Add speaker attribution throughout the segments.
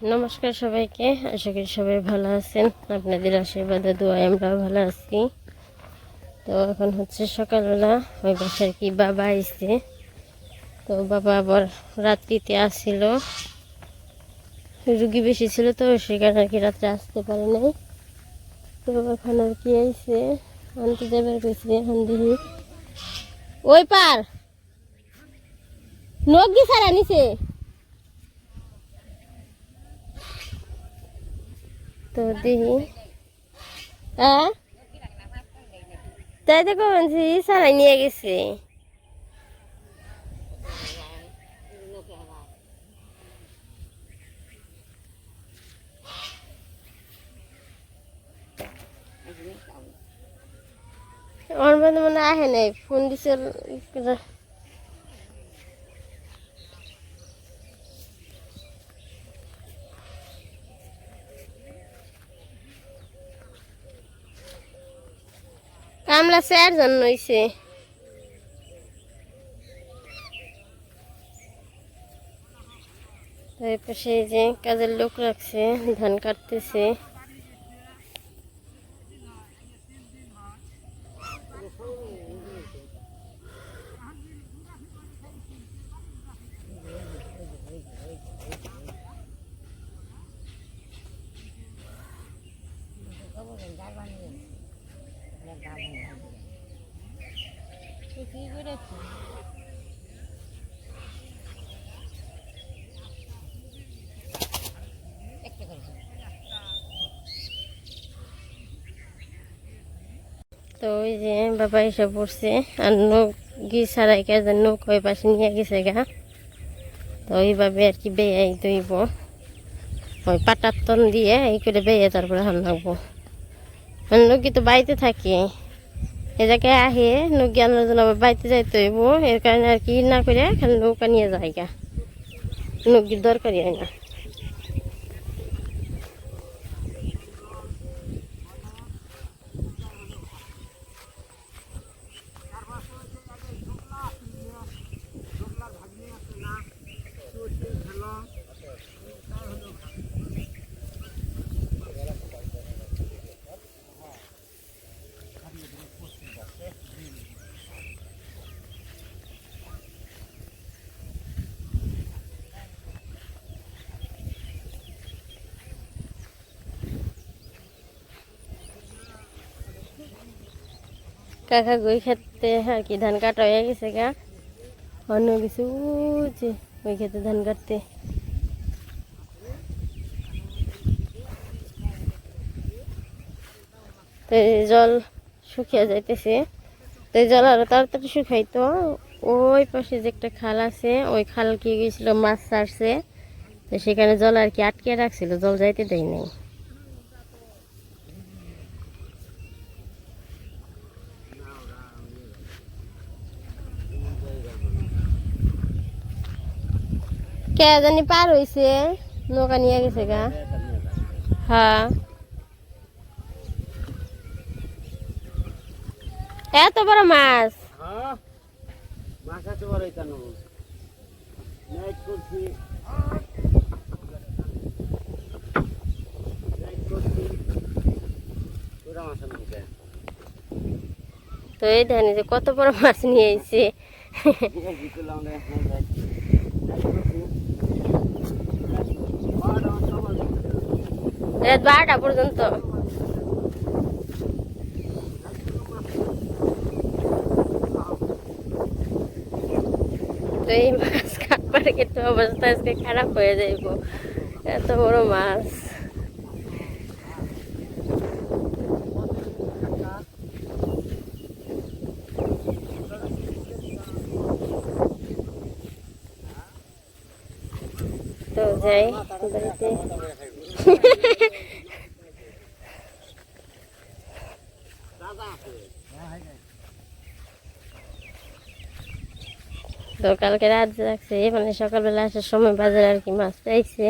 Speaker 1: নমস্কার সবাইকে, আশা করি সবাই ভালো আছেন। আপনাদের আশীর্বাদে দোয়ায় আমরাও ভালো আছি। তো এখন হচ্ছে সকালবেলা, ওই বাসার কি বাবা আইছে। তো বাবা আবার রাত্রিতে আসছিল রুগী বেশি ছিল তো সেখানে আর কি রাত্রে আসতে পারে নাই। তো এখন আর কি আইছে? আনতে যাবার কইছে, এখন দেখি। ওই পার! নিছে। তো দেখি। হ্যাঁ? তাই তো কমেছি সারাই নিয়ে গেছে। মনে মনে আহে নাই, ফোন দিছে কামলা চারজন নইছে তার পাশে এই যে কাজের লোক রাখছে ধান কাটতেছে। তো ওই যে বাবা এসে পড়ছে, আর গি ছাড়াই কাজের নখ ওই পাশে নিয়ে গেছে গা। তো ওইভাবে আর কি বেয়াই দইব ওই পাটার তন দিয়ে এই করে বেয়ে তারপরে হান লাগবো মানে নকি তো বাড়িতে থাকে। এ জায়গায় আহে, নকি আনার জন্য আবার বাড়িতে যাইতে হইব। এর কারণে আর কি না করে খালি নৌকা নিয়ে যায় গা। নকির দরকারই হয় না। কাকা গই খেতে আর কি ধান কাটা হয়ে গেছে গা? অন্য কিছু যে ওই খেতে ধান কাটতে জল শুকিয়ে যাইতেছে। তো, জল আরও তাড়াতাড়ি শুকাইতো ওই পাশে যে একটা খাল আছে, ওই খাল কি গেছিল, মাছ ছাড়ছে। তো, সেখানে জল আর কি আটকে রাখছিল, জল যাইতে দেয় নাই। কে জানি পার হইছে নৌকা নিয়ে গেছে গা। হ্যাঁ এত বড় মাছ।
Speaker 2: হ্যাঁ? মাছ বড় কেন করছি।
Speaker 1: তো এই ধানি যে কত বড় মাছ নিয়ে আইছে
Speaker 2: বিকেল আমরা নাইট করছি
Speaker 1: রাত বারোটা পর্যন্ত তো এই মাছ কাটবার কিন্তু অবস্থা আজকে খারাপ হয়ে যাইব এত বড় মাছ তো যাই বাড়িতে তো কালকে রাত রাখছে মানে সকালবেলা আসার সময় বাজারে আর কি মাছ চাইছে,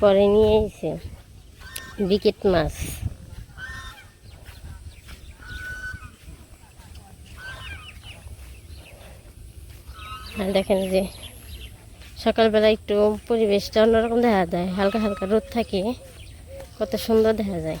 Speaker 1: পরে নিয়ে এসে বিকেট মাছ। আর দেখেন যে সকালবেলা একটু পরিবেশটা অন্যরকম দেখা যায়, হালকা হালকা রোদ থাকে, কত সুন্দর দেখা যায়।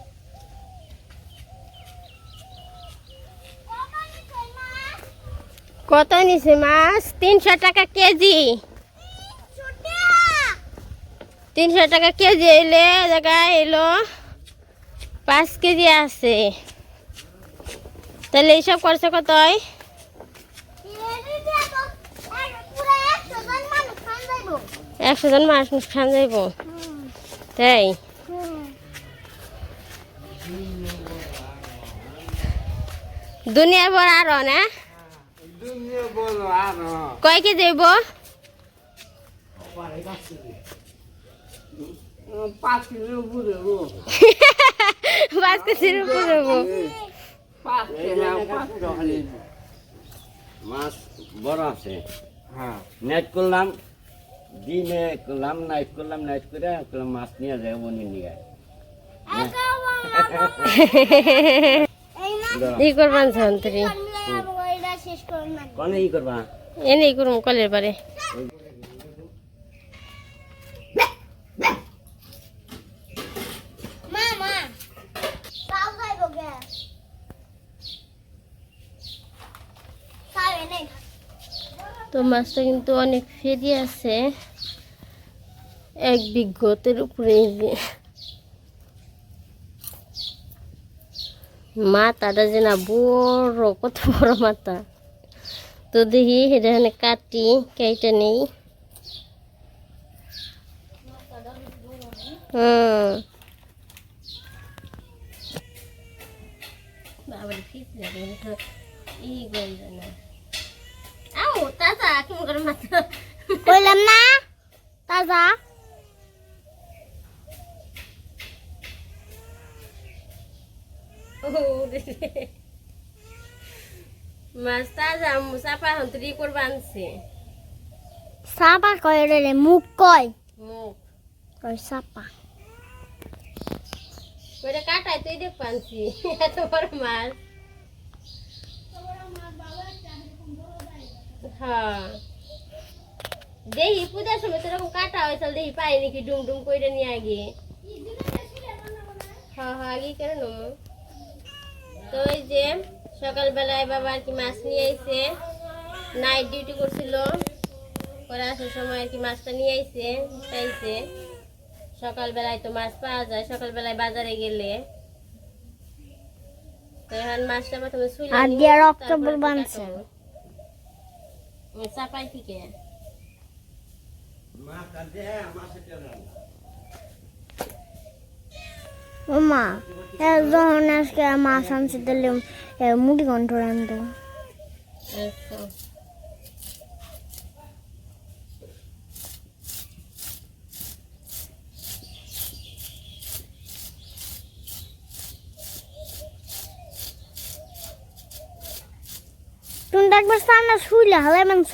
Speaker 1: কত নিছে মাছ? তিনশো টাকা কেজি। তিনশো টাকা কেজি এলে জায়গায় এলো। পাঁচ কেজি আছে। তাহলে এইসব করছে কত একশো জন মানুষ খান যাইব। তাই? দুনিয়ার বড় আরও, না?
Speaker 2: দুনিয়া
Speaker 1: কয় কেজি হইব?
Speaker 2: পাঁচ কেজির উপরে
Speaker 1: পাঁচ কেজির উপরে
Speaker 3: মাছ বড় আছে।
Speaker 2: হ্যাঁ।
Speaker 3: নেট করলাম দিনে করলাম নাইট করলাম নাইট করে করলাম মাছ নিয়ে যায় বনি নিয়ে
Speaker 1: ই করবান সন্তরি
Speaker 4: শেষ করুন না।
Speaker 3: কনে ই করবা?
Speaker 1: এনে করুম কলের পারে।
Speaker 4: মা মা।
Speaker 1: তো মাছটা কিন্তু অনেক ফেরি আছে। এক বিঘতের উপরে যে। মাথাটা যে না বড় কত বড় মাথা। তো দেখি এখানে কাটি কেটে নেই। হুম ই গন্ধ না। আও তাতা কেমন করে মাছ তাজা চাপা হন্তরি করবা আনছে।
Speaker 4: সাপা কয় রে মুখ কয়।
Speaker 1: মুখ।
Speaker 4: কয় সাপা।
Speaker 1: কইটা কাটাই তুই দেখ পানছি এত বড় মাছ। হ্যাঁ। দেহি পূজার সময় তো এরকম কাটা হয় দেহি পাই নাকি ডুম ডুম কইরা নিয়ে আগে। হ্যাঁ হ্যাঁ আগে কেন? তো এই যে সকালবেলায় বাবা আর কি মাছ নিয়ে আইছে। নাইট ডিউটি করছিল। পরে আসার সময় আর কি মাছটা নিয়ে আইছে চাইছে। সকালবেলায় তো মাছ পাওয়া যায় সকালবেলায় বাজারে গেলে। তো এখন মাছটা প্রথমে শুইলে
Speaker 4: আর দিয়ে রক্ত বানছে।
Speaker 1: চাপাই থেকে।
Speaker 3: মাছ কাটে মাছ
Speaker 4: ওমা যখন আজকে মাছ আনছে, তাহলে মুড়ি কন্ট্রোল আনতো তুমি একবার সামনে শুইলে, হালাই মাংস?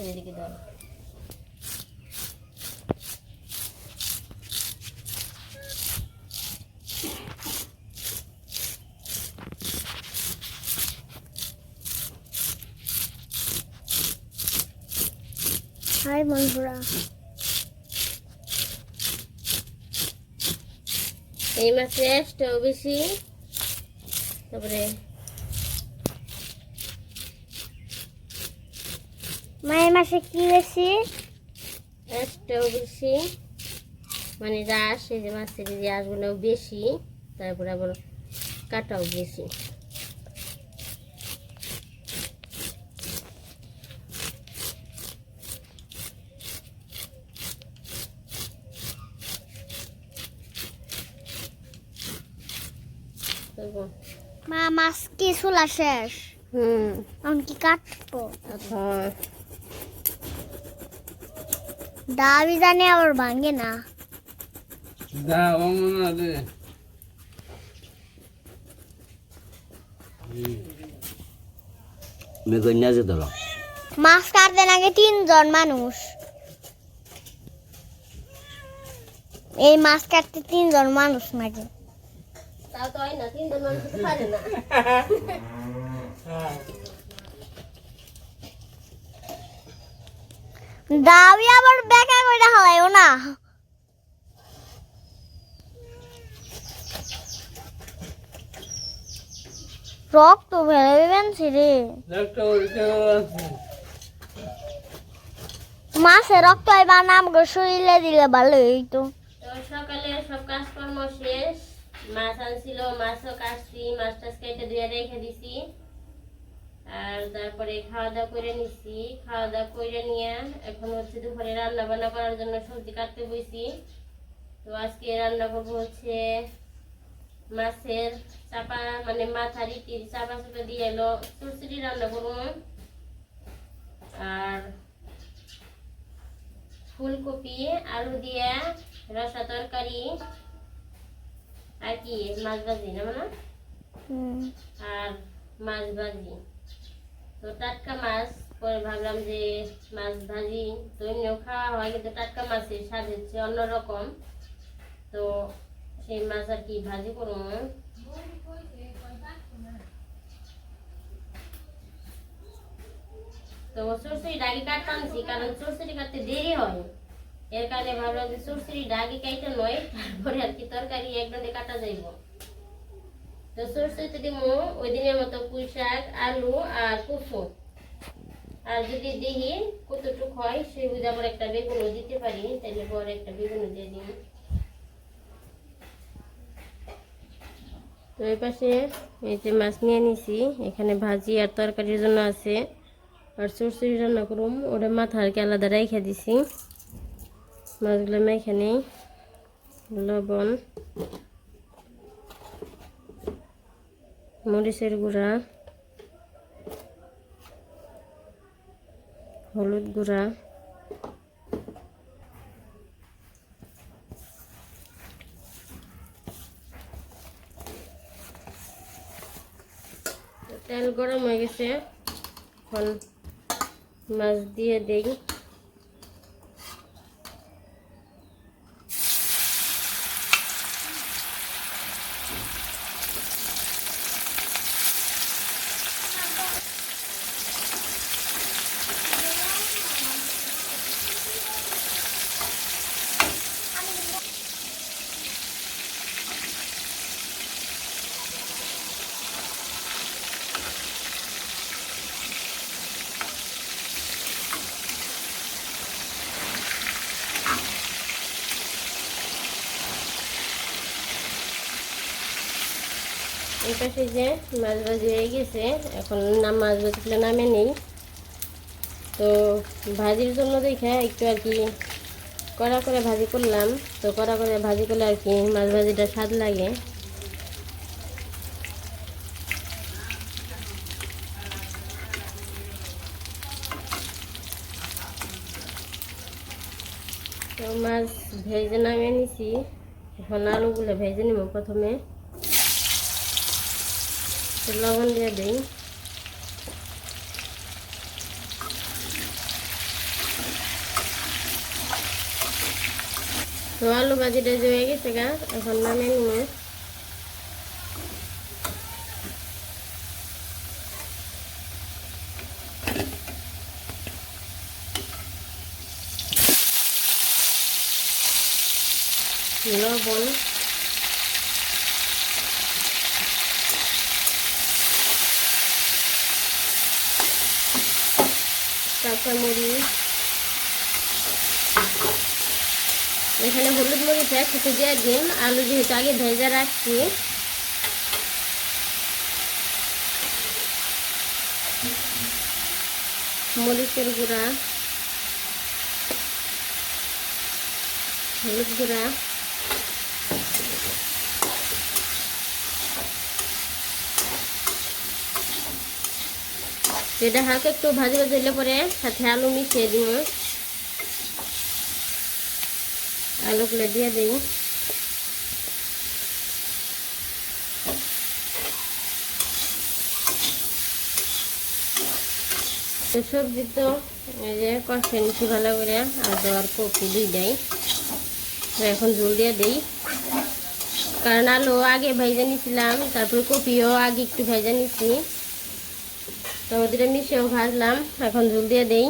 Speaker 1: মাছের এদিকে দাও।
Speaker 4: হাই বন্ধুরা।
Speaker 1: এই মাছের টেস্টও বেশি তারপরে
Speaker 4: মায়ের মাসে কি বেশি?
Speaker 1: একটাও বেশি। মানে রাস এই যে মাছের এই যে আঁশগুলোও বেশি তারপরে আবার কাটাও বেশি।
Speaker 4: মা মাছ কি চুলা শেষ।
Speaker 1: হুম।
Speaker 4: এখন কি কাটবো?
Speaker 1: এখন
Speaker 4: দাবি জানি আবার ভাঙে না।
Speaker 2: দা অমন রে।
Speaker 3: হলো
Speaker 4: মাছ কাটতে নাকি তিনজন মানুষ। এই মাছ কাটতে তিনজন মানুষ নাকি
Speaker 1: তাও তো হয় না তিনজন মানুষ পারে না।
Speaker 4: দাবি আবার বেকা করে হালাইও না। রক্ত ফেলে দেবেন
Speaker 2: আছে।
Speaker 4: মাছে রক্ত আইবা নাম গো শরীরে দিলে ভালো হইতো।
Speaker 1: তো সকালে সব কাজকর্ম শেষ। মাছ আনছিল মাছও কাটছি মাছ টাছ কেটে দিয়ে রেখে দিছি। আর তারপরে খাওয়া দাওয়া করে নিছি। খাওয়া দাওয়া করে নিয়ে এখন হচ্ছে দুপুরে রান্না বান্না করার জন্য সবজি কাটতে বইছি। তো আজকে রান্না করব হচ্ছে মাছের চাপা মানে মাথা রীতির চাপা চাপা দিয়ে এলো চুরচুরি রান্না করব। আর ফুলকপি আলু দিয়ে রসা তরকারি আর কি মাছ ভাজি না মানে আর মাছ ভাজি। তো টাটকা মাছ, পরে ভাবলাম যে মাছ ভাজি, তো এমনিও খাওয়া হয়, কিন্তু টাটকা মাছের স্বাদ হচ্ছে অন্যরকম। তো সেই মাছ আর কি ভাজি করব তো সরষেরি ডাগি কাটতে আনছি, কারণ সরষেরি কাটতে দেরি হয়। এর কারণে ভাবলাম যে সরষেরি ডাগি কাইতে নয়, তারপরে আর কি তরকারি একদমে কাটা যাইব। তো সরষেতে দিব ওই দিনের মতো পুঁই শাক, আলু আর কুসু আর যদি দেখি কতটুক হয়, সেই বুঝে আবার একটা বেগুনও দিতে পারি তাহলে পরে একটা বেগুনও দিয়ে দিই। তো এই পাশে এই যে মাছ নিয়ে নিছি, এখানে ভাজি আর তরকারির জন্য আছে। আর চুরচুরি রান্না করুম ওটা মাথা আর কি আলাদা রেখে দিছি। মাছগুলো আমি এখানে লবণ। মরিচের গুঁড়া হলুদ গুঁড়া তেল গরম হয়ে গেছে। এখন মাছ দিয়ে দেই। এই যে মাছ ভাজি হয়ে গেছে, এখন নাম মাছ ভাজি ভাজিগুলো নামে নেই। তো ভাজির জন্য দেখে একটু আর কি কড়া করে ভাজি করলাম। তো কড়া করে ভাজি করলে আর কি মাছ ভাজিটা স্বাদ লাগে। তো মাছ ভেজে নামিয়ে নিছি। এখন আলুগুলো ভেজে নিব প্রথমে। তো লবণ দিয়ে দিই। তো আলু ভাজিটা যে হয়ে গেছে গা, এখন নামিয়ে নিব। লবণ। এখানে হলুদ মরিচ একসাথে দিয়ে দিন। আলু যেহেতু আগে ভেজে রাখছি। মরিচের গুঁড়া, হলুদ গুঁড়া। এটা হালকা একটু ভাজি ভাজি হলে পরে সাথে আলু মিশিয়ে দিব। আলুগুলো দিয়ে দিই। সবজি তো এই যে কষে নিচ্ছি ভালো করে, আর দেওয়ার কপি দুইটাই দেয় এখন জল দিয়ে দিই। কারণ আলু আগে ভেজে নিছিলাম, তারপরে কপিও আগে একটু ভেজে নিছি। তো ওদের মিশিয়েও ভাজলাম। এখন জল দিয়ে দেই।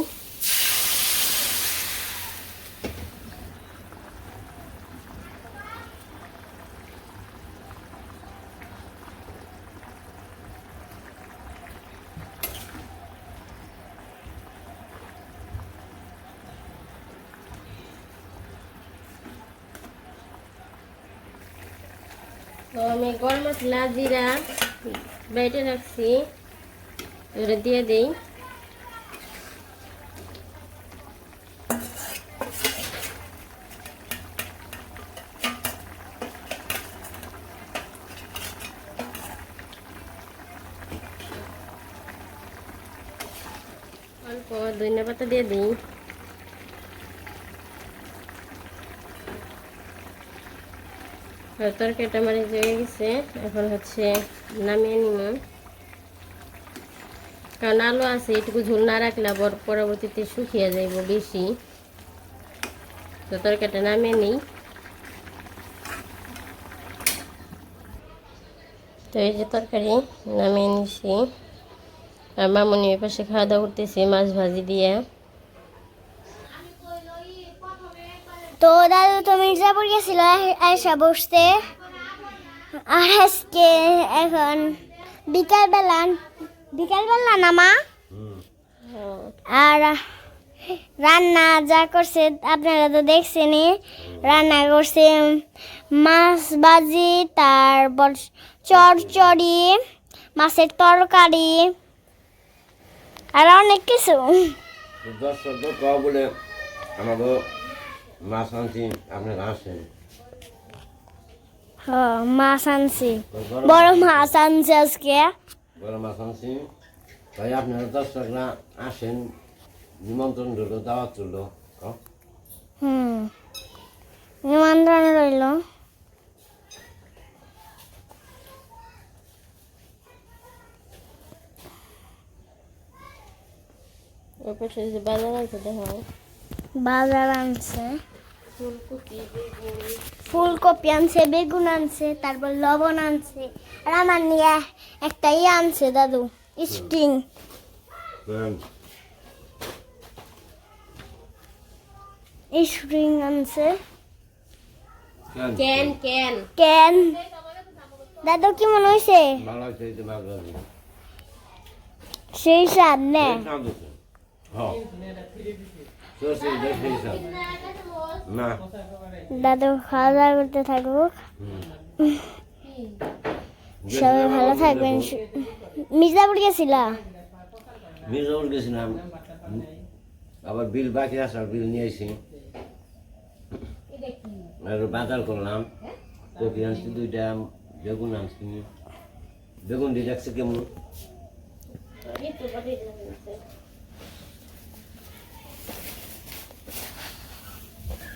Speaker 1: তো আমি গরম মশলা, জিরা বেটে রাখছি। ওটা দিয়ে দিই। অল্প ধনিয়া পাতা দিয়ে দিই। আর তরকারিটা আমার হয়ে গেছে। এখন হচ্ছে নামিয়ে নিব। কারণ আলু আছে, এটুকু ঝোল না রাখলে আবার পরবর্তীতে শুকিয়ে যাইব বেশি। তো তরকারিটা নামিয়ে নিই। তো এই যে তরকারি নামিয়ে নিছি। আর মামনি ওই পাশে খাওয়া দাওয়া করতেছি মাছ ভাজি দিয়ে।
Speaker 4: তো দাদু তো মির্জাপুর গেছিল আয়সা বসতে? আর আজকে এখন বিকালবেলা বিকালবেলা না মা? আর রান্না যা করছে আপনারা তো দেখছেনই। রান্না করছে মাছ ভাজি তারপর চড়চড়ি মাছের তরকারি আর অনেক কিছু।
Speaker 3: দর্শক বলে আমাকে মাছ আনছি আসেন
Speaker 4: হ্যাঁ মাছ আনছি। বড় মাছ আনছে আজকে।
Speaker 3: গরম আনছি। তাই আপনারা দর্শকরা আসেন নিমন্ত্রণ রইল দাওয়াত
Speaker 4: হুম। নিমন্ত্রণ রইল।
Speaker 1: বাজার আছে দেখো।
Speaker 4: বাজার আনছে।
Speaker 1: ফুলকপি
Speaker 4: ফুলকপি আনছে বেগুন আনছে তারপর লবণ আনছে। আর আমার নিয়ে একটা ইয়ে আনছে দাদু স্টিং স্প্রিং আনছে
Speaker 1: ক্যান ক্যান
Speaker 4: কেন দাদু কি মনে হয়েছে।
Speaker 3: হ্যাঁ। সেই স্বাদ। না
Speaker 4: দাদু খাওয়া দাওয়া করতে থাকুক সবাই ভালো থাকবেন মির্জাপুর
Speaker 3: মির্জাপুর গেছিলাম। আবার বিল বাকি আসার বিল নিয়ে এসি আর বাজার করলাম। কপি আনছি দুইটা, বেগুন আনছি। বেগুন দিয়ে রাখছে কেমন।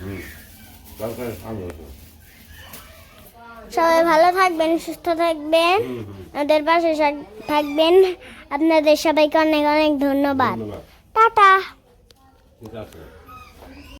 Speaker 3: হুম
Speaker 4: সবাই ভালো থাকবেন সুস্থ থাকবেন। আমাদের পাশে থাক- থাকবেন। আপনাদের সবাইকে অনেক অনেক ধন্যবাদ। টাটা।